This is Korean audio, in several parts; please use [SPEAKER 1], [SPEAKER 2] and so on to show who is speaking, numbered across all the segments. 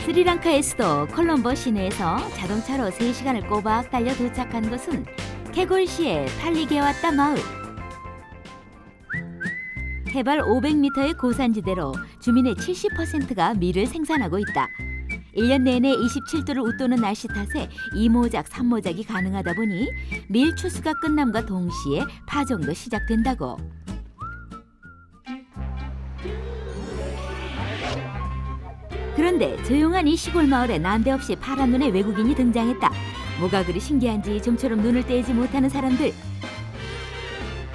[SPEAKER 1] 스리랑카의 수도 콜롬보 시내에서 자동차로 3시간을 꼬박 달려 도착한 곳은 케골시의 팔리게 왔다 마을. 해발 500m의 고산지대로 주민의 70%가 밀을 생산하고 있다. 1년 내내 27도를 웃도는 날씨 탓에 이모작, 삼모작이 가능하다 보니 밀 추수가 끝남과 동시에 파종도 시작된다고. 그런데 조용한 이 시골 마을에 난데없이 파란 눈의 외국인이 등장했다. 뭐가 그리 신기한지 좀처럼 눈을 떼지 못하는 사람들.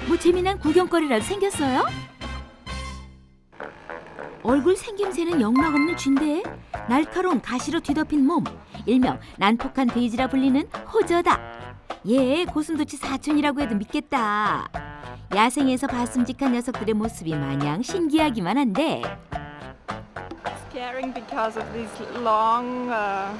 [SPEAKER 1] 뭐 재미난 구경거리라도 생겼어요? 얼굴 생김새는 영락없는 쥔데 날카로운 가시로 뒤덮인 몸 일명 난폭한 돼지라 불리는 호저다 얘 고슴도치 사촌이라고 해도 믿겠다 야생에서 봤음직한 녀석들의 모습이 마냥 신기하기만 한데
[SPEAKER 2] scaring because of these long uh,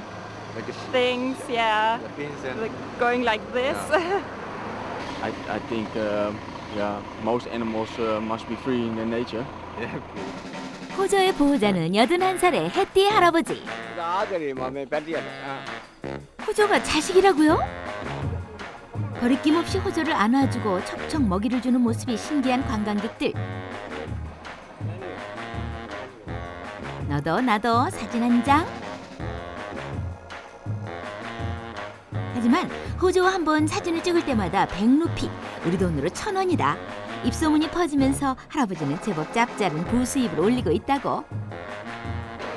[SPEAKER 3] Like
[SPEAKER 2] things, yeah,
[SPEAKER 3] The pins and
[SPEAKER 2] like going like this.
[SPEAKER 4] I, I think um, yeah, most animals uh, must be free in their nature.
[SPEAKER 3] yeah.
[SPEAKER 1] 호저의 보호자는 81살의 해띠 할아버지
[SPEAKER 3] 아들이 마음에 뺏기야
[SPEAKER 1] 호저가 자식이라고요? 거리낌 없이 호저를 안아주고 척척 먹이를 주는 모습이 신기한 관광객들 너도 나도 사진 한 장. 하지만 호주와 한번 사진을 찍을 때마다 100루피, 우리 돈으로 천 원이다. 입소문이 퍼지면서 할아버지는 제법 짭짤한 부수입을 올리고 있다고.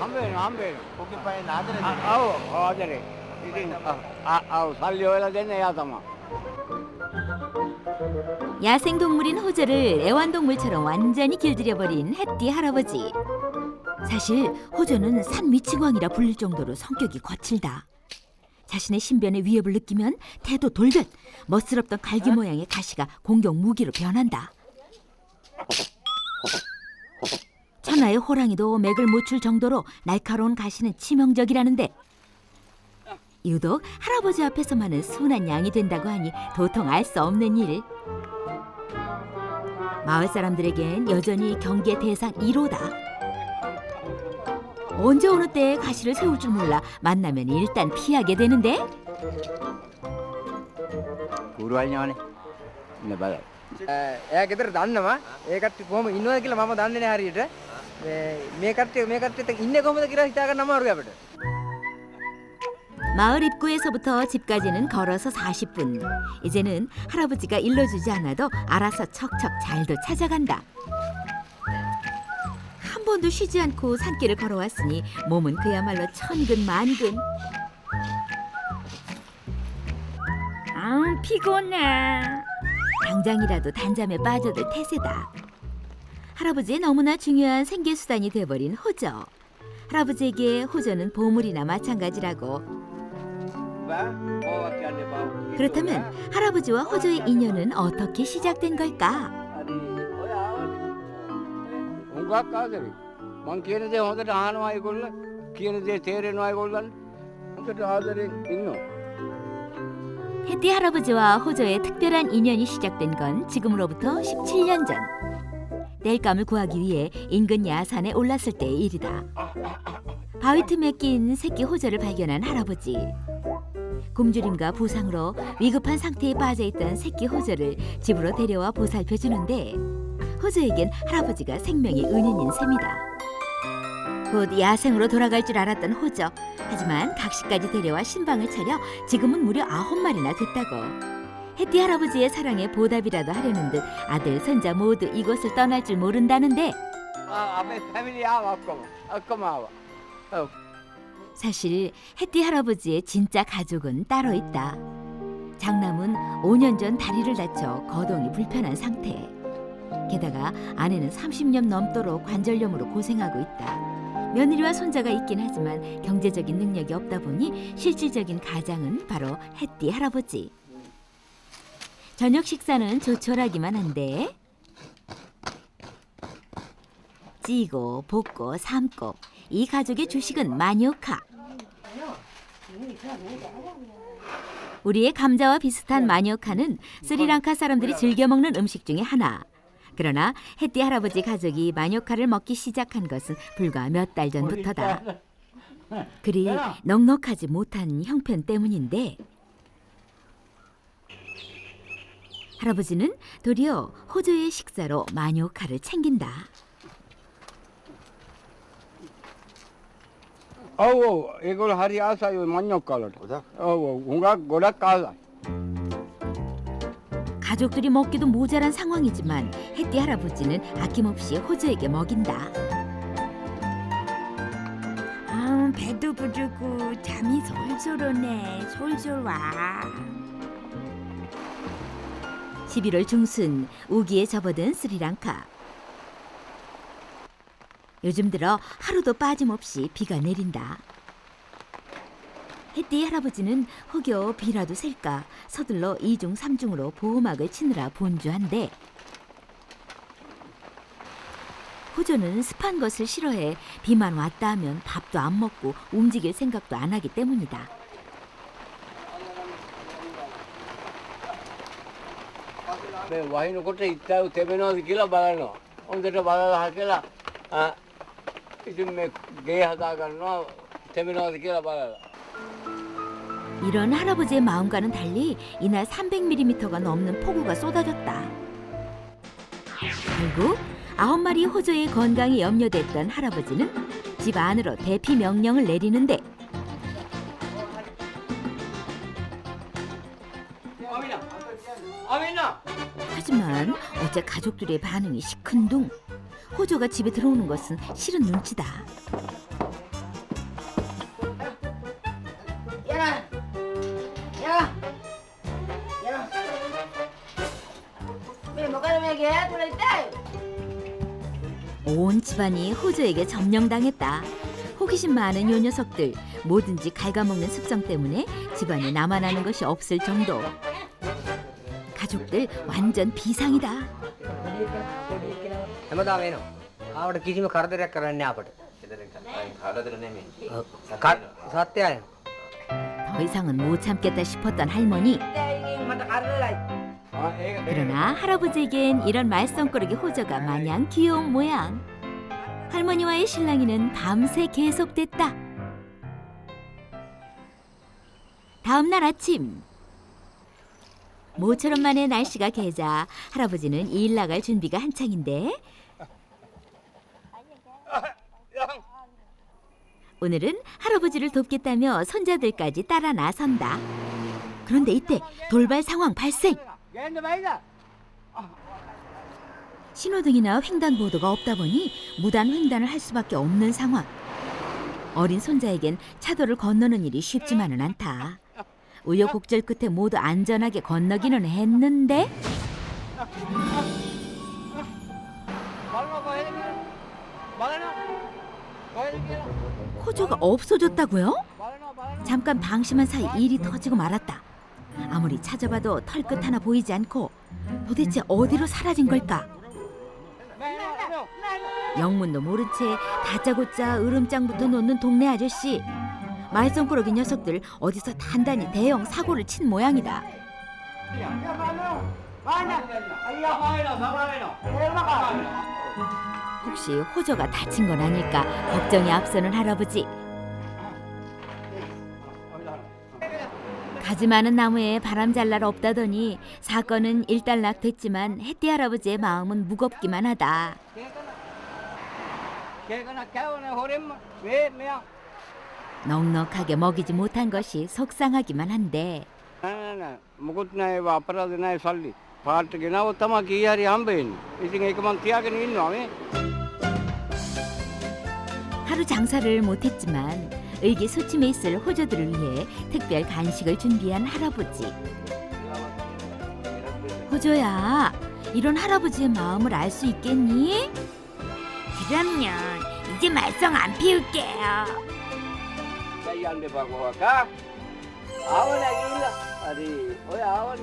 [SPEAKER 3] 한배 한배 고기 파에 나들이 아우 아들이 이제 아 아우 살려야 되네 야다마
[SPEAKER 1] 야생 동물인 호저를 애완동물처럼 완전히 길들여버린 햇띠 할아버지. 사실 호저는 산 미치광이라 불릴 정도로 성격이 거칠다. 자신의 신변에 위협을 느끼면 태도 돌변, 멋스럽던 갈기 모양의 가시가 공격 무기로 변한다. 천하의 호랑이도 맥을 못 출 정도로 날카로운 가시는 치명적이라는데 유독 할아버지 앞에서만은 순한 양이 된다고 하니 도통 알 수 없는 일. 마을 사람들에겐 여전히 경계 대상 1호다. 언제 어느 때에 가시를 세울 줄 몰라 만나면 일단 피하게 되는데
[SPEAKER 3] 구루알냐네 네 봐라
[SPEAKER 5] එයා ගෙදර දන්නවා ඒ කට්ටිය කොහොම ඉන්නවද කියලා මම දන්නේ නැහැ හරියට මේ මේ කට්ටිය මේ කට්ටියත් එක්ක ඉන්නේ කොහොමද කියලා හිතා ගන්න අමාරුයි අපිට
[SPEAKER 1] 마을 입구에서부터 집까지는 걸어서 40분. 이제는 할아버지가 일러주지 않아도 알아서 척척 잘도 찾아간다. 한 번도 쉬지 않고 산길을 걸어왔으니 몸은 그야말로 천근 만근. 아 피곤해. 당장이라도 단잠에 빠져들 태세다. 할아버지의 너무나 중요한 생계 수단이 돼버린 호저. 할아버지에게 호저는 보물이나 마찬가지라고. 그렇다면 할아버지와 호저의 인연은 어떻게 시작된 걸까?
[SPEAKER 3] උඟක් ආදරේ මං කියන දේ හොඳට අහනවා ඒගොල්ල කියන දේ තේරෙනවා ඒගොල්ලන් හොඳට ආදරෙන් ඉන්නවා
[SPEAKER 1] 해띠 할아버지와 호저의 특별한 인연이 시작된 건 지금으로부터 17년 전. 땔감을 구하기 위해 인근 야산에 올랐을 때의 일이다. 바위 틈에 낀 새끼 호저를 발견한 할아버지. 굶주림과 부상으로 위급한 상태에 빠져 있던 새끼 호저를 집으로 데려와 보살펴 주는데 호주에겐 할아버지가 생명의 은인인 셈이다. 곧 야생으로 돌아갈 줄 알았던 호적. 하지만 각시까지 데려와 신방을 차려 지금은 무려 아홉 마리나 됐다고. 해티 할아버지의 사랑에 보답이라도 하려는 듯 아들, 손자 모두 이곳을 떠날 줄 모른다는데 사실 해티 할아버지의 진짜 가족은 따로 있다. 장남은 5년 전 다리를 다쳐 거동이 불편한 상태. 게다가 아내는 30년 넘도록 관절염으로 고생하고 있다. 며느리와 손자가 있긴 하지만 경제적인 능력이 없다 보니 실질적인 가장은 바로 해띠 할아버지. 저녁 식사는 조촐하기만 한데 찌고 볶고 삶고 이 가족의 주식은 마니오카. 우리의 감자와 비슷한 마니오카는 스리랑카 사람들이 즐겨 먹는 음식 중에 하나. 그러나 해띠 할아버지 가족이 마니오카를 먹기 시작한 것은 불과 몇 달 전부터다. 그리 넉넉하지 못한 형편 때문인데 할아버지는 도리어 호조의 식사로 마뇨카를 챙긴다.
[SPEAKER 3] 어우, 이걸 하리 아사요 갈라. 어우, 공각 고락 갈라.
[SPEAKER 1] 가족들이 먹기도 모자란 상황이지만 햇띠 할아버지는 아낌없이 호조에게 먹인다. 아, 배도 부르고 잠이 솔솔 오네. 솔솔 와. 11월 중순 우기에 접어든 스리랑카. 요즘 들어 하루도 빠짐없이 비가 내린다. 햇띠 할아버지는 혹여 비라도 셀까? 서둘러 이중삼중으로 보호막을 치느라 본주한데 호조는 습한 것을 싫어해 비만 왔다 하면 밥도 안 먹고 움직일 생각도 안 하기 때문이다.
[SPEAKER 3] मैं वही नुको तो इतना उते में ना किला बाला नो उन तो बाला
[SPEAKER 1] 이런 할아버지의 마음과는 달리 이날 300mm가 넘는 폭우가 쏟아졌다. 결국 아홉 마리 호조의 건강이 염려됐던 할아버지는 집 안으로 대피 명령을 내리는데. 하지만 어째 가족들의 반응이 시큰둥. 호조가 집에 들어오는 것은 싫은 눈치다. 온 집안이 호조에게 점령당했다. 호기심 많은 요 녀석들 뭐든지 갉아먹는 습성 때문에 집안에 남아나는 것이 없을 정도. 가족들 완전 비상이다.
[SPEAKER 5] හැමදාම එනවා. ආවට කිසිම කරදරයක් කරන්නේ නැහැ අපට.
[SPEAKER 6] කරදර නෙමෙයි.
[SPEAKER 5] ඔව්. ක- සත්‍යයි.
[SPEAKER 1] 더 이상은 못 참겠다 싶었던 할머니. 그러나 할아버지에겐 이런 말썽꾸러기 호조가 마냥 귀여운 모양. 할머니와의 실랑이는 밤새 계속됐다. 다음 날 아침 모처럼 만의 날씨가 개자 할아버지는 일 나갈 준비가 한창인데 오늘은 할아버지를 돕겠다며 손자들까지 따라 나선다. 그런데 이때 돌발 상황 발생. 신호등이나 횡단보도가 없다 보니 무단 횡단을 할 수밖에 없는 상황. 어린 손자에겐 차도를 건너는 일이 쉽지만은 않다. 우여곡절 끝에 모두 안전하게 건너기는 했는데 호조가 없어졌다고요? 잠깐 방심한 사이 일이 터지고 말았다. 아무리 찾아봐도 털끝 하나 보이지 않고 도대체 어디로 사라진 걸까? 영문도 모른 채 다짜고짜 으름장부터 놓는 동네 아저씨. 말썽꾸러기 녀석들 어디서 단단히 대형 사고를 친 모양이다. 혹시 호조가 다친 건 아닐까 걱정이 앞서는 할아버지. 가지 많은 나무에 바람 잘 날 없다더니 사건은 일단락 됐지만 해띠 할아버지의 마음은 무겁기만 하다. 넉넉하게 먹이지 못한 것이 속상하기만 한데. 하루 장사를 못했지만 의기소침해 있을 호조들을 위해 특별 간식을 준비한 할아버지. 호조야, 이런 할아버지의 마음을 알 수 있겠니? 그럼요. 이제 말썽 안 피울게요.
[SPEAKER 3] 빨리 안배 받고 갈까? 아원하기 일러. 어디, 어이 아원이.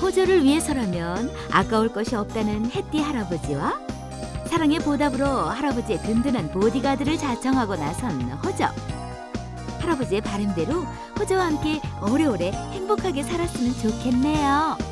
[SPEAKER 1] 호조를 위해서라면 아까울 것이 없다는 해띠 할아버지와 사랑의 보답으로 할아버지의 든든한 보디가드를 자청하고 나선 호조. 할아버지의 바람대로 호조와 함께 오래오래 행복하게 살았으면 좋겠네요.